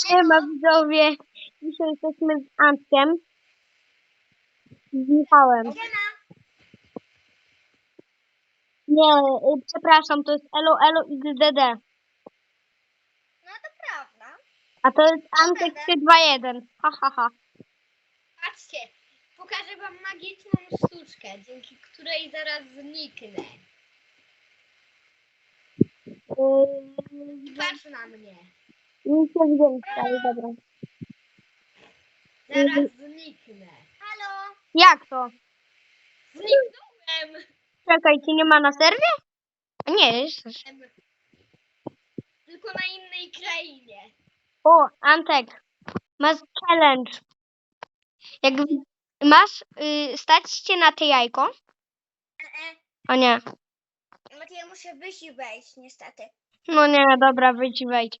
Siema widzowie, dzisiaj jesteśmy z Antkiem, z Michałem. Nie, y, przepraszam, to jest Elo Elo XDD, No to prawda. a to jest Antek 321, ha ha ha. Patrzcie, pokażę wam magiczną sztuczkę, dzięki której zaraz zniknę. I Yy, patrz na mnie. Nic nie widziałem, ale dobra. Zaraz zniknę. Halo? Jak to? Zniknąłem! Czekajcie, nie ma na serwie? Nie, jest. Tylko na innej krainie. O, Antek, masz challenge. Jak masz y, stać się na te jajko? O nie. No to ja muszę wyjść i wejść, niestety. No nie, dobra, wyjdź i wejdź.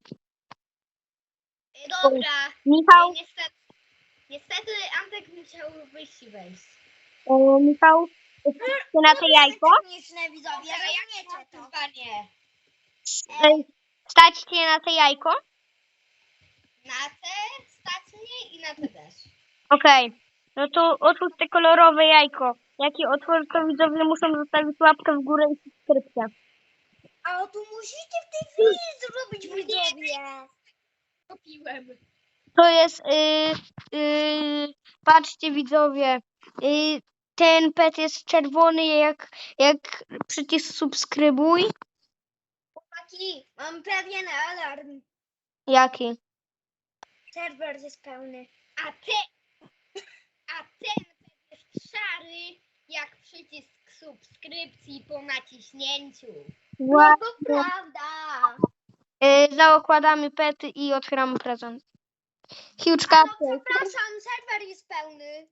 Dobra. Michał, Niestety, niestety Antek musiał wyjść i wejść. y, Michał, się na te jajko? Techniczne widzowie, rozumiecie to? Panie. Y, Stać się na te jajko? Na te stacje i na te też. Okej. No to otwórz te kolorowe jajko. Jaki otwór, to widzowie muszą zostawić łapkę w górę i subskrypcję. A tu musicie w tej chwili zrobić widzowie. Kupiłem. To jest, y, y, patrzcie widzowie, y, ten pet jest czerwony jak, jak przycisk subskrybuj. Chłopaki, mam pewien alarm. Jaki? Serwer jest pełny. A te, a ten jest szary jak przycisk subskrypcji po naciśnięciu. Ła- No to prawda. Y, zaokładamy pety i otwieramy prezent. Huge cupcake. przepraszam, serwer jest pełny.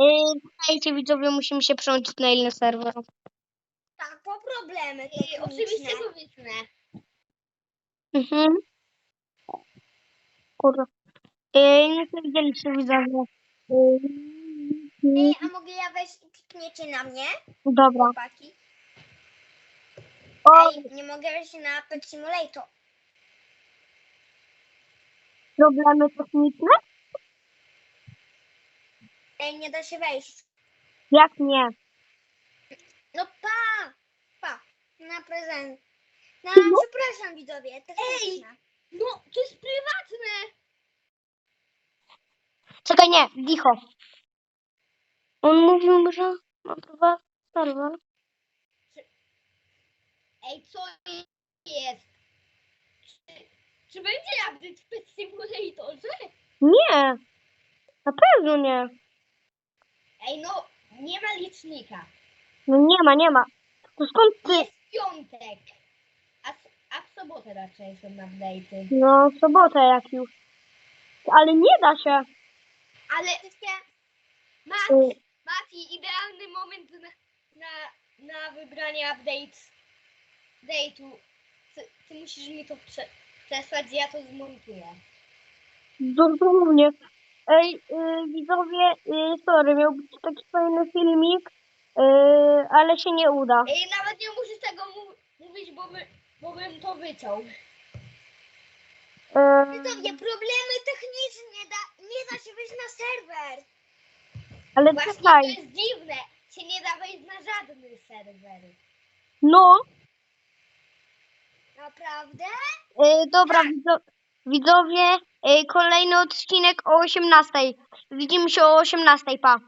Y, Słuchajcie widzowie, musimy się przełączyć na inny serwer. Tak, po problemy techniczne. Oczywiście wytnę. Mhm. Kurwa. Y, nie widzieliście widzowie. Ej, y, a mogę ja wejść i klikniecie na mnie, dobra. chłopaki? Ej, nie mogę wejść na Pet Simulator. problemy techniczne? Ej, nie da się wejść. Jak nie? No pa! Pa! Na prezent. No, No. przepraszam widzowie, techniczne. no to jest prywatne! Czekaj, nie, licho. On mówił, że ma prywatny serwer. Ej, co jest? Czy, czy będzie update w Pet Simulatorze? Nie. Na pewno nie. Ej, no, nie ma licznika. No nie ma, nie ma. To skąd ty? Jest piątek. A, s- a w sobotę raczej są update'y. No, w sobotę jak już. Ale nie da się. Ale Y, Mati, Mati, idealny moment na, na, na wybranie update date'u. Ty, ty musisz mi to prze, przesłać, ja to zmontuję. Dosłownie. Ej, y, widzowie, y, sorry, miał być taki fajny filmik, y, ale się nie uda. Ej, nawet nie musisz tego mu- mówić, bo, by, bo bym to wyciął. Y, Widzowie, problemy techniczne, nie da, nie da się wejść na serwer. ale Właśnie to czekaj. jest dziwne, się nie da wejść na żadny serwer. No, Naprawdę? y, dobra, widzo, widzowie, y, kolejny odcinek o 18. Widzimy się o 18, pa.